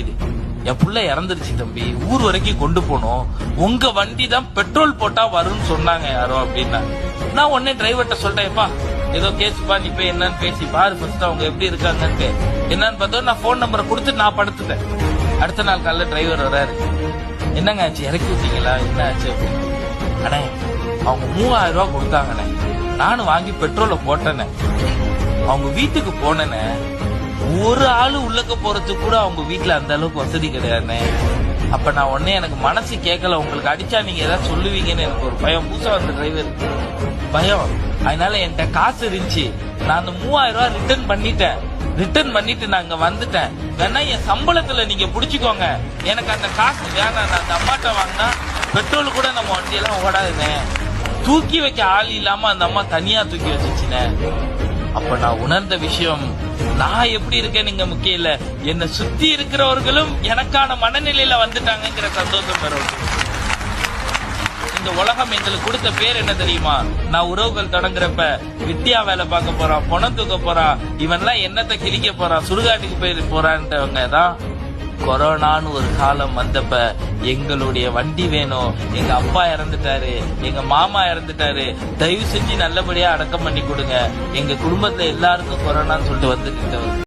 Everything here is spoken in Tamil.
வலிக்குது என் புள்ள இறந்துருச்சு தம்பி. ஊர் வரைக்கும் கொண்டு போனோம். உங்க வண்டி தான் பெட்ரோல் போட்டா வரும்னு சொன்னாங்க யாரோ அப்படின்னா. நான் உடனே டிரைவர்கிட்ட சொல்லிட்டேன்ப்பா ஏதோ கேஸ்ப்பா நீ போய் என்னன்னு பேசி பாரு ஃபர்ஸ்ட் அவங்க எப்படி இருக்காங்கன்ட்டு. என்னன்னு பார்த்தோம் நான் ஃபோன் நம்பரை கொடுத்து நான் படுத்துட்டேன். அடுத்த நாள் காலைல டிரைவர் வராரு என்னங்க ஆச்சு? இறக்கி விட்டீங்களா? என்ன ஆச்சு? அப்படின்னு. அண்ணே அவங்க மூவாயிரம் ரூபாய் கொடுத்தாங்கண்ணே. நானும் வாங்கி பெட்ரோலை போட்டேனே அவங்க வீட்டுக்கு போனேனே ஒரு ஆளு உள்ளக்க போறதுக்கு கூட அவங்க வீட்டுல அந்த அளவுக்கு வசதி கிடையாதுண்ணே. அப்ப நான் உடனே எனக்கு மனசு கேட்கல உங்களுக்கு அடிச்சா நீங்க ஏதாவது சொல்லுவீங்கன்னு எனக்கு ஒரு பயம். புதுசா வந்த டிரைவர் பயம். அதனால என்கிட்ட காசு இருந்துச்சு. நான் அந்த மூவாயிரம் ரூபாய் ரிட்டர்ன் பண்ணிட்டேன். ரிட்டர்ன் பண்ணிட்டு நான் இங்க வந்துட்டேன். வேணா என் சம்பளத்துல நீங்க புடிச்சுக்கோங்க. எனக்கு அந்த காசு வேணாம். நான் அந்த அம்மாட்ட வாங்கினா பெட்ரோல் கூட நம்ம வண்டியெல்லாம் ஓடாதுண்ணே. தூக்கி வைக்க ஆள் இல்லாம அந்த அம்மா தனியா தூக்கி வச்சுச்சுனே அப்ப நான் உணர்ந்த விஷயம் நான் எப்படி இருக்கேன் இங்க முக்கியம் இல்ல என்னை சுத்தி இருக்கிறவர்களும் எனக்கான மனநிலையில வந்துட்டாங்கங்கிற சந்தோஷம் பெறும் இந்த உலகம் எங்களுக்கு கொடுத்த பேர் என்ன தெரியுமா? நான் உறவுகள் தொடங்குறப்ப வித்தியா வேலை பார்க்க போறான் பணம் தூக்க போறான் இவன்லாம் என்னத்தை கிழிக்க போறான் சுடுகாட்டுக்கு போய் போறான்றவங்க தான் கொரோனான்னு ஒரு காலம் வந்தப்ப எங்களுடைய வண்டி வேணும். எங்க அப்பா இறந்துட்டாரு. எங்க மாமா இறந்துட்டாரு. தயவு செஞ்சு நல்லபடியா அடக்கம் பண்ணி கொடுங்க. எங்க குடும்பத்துல எல்லாருக்கும் கொரோனான்னு சொல்லிட்டு வந்துட்டு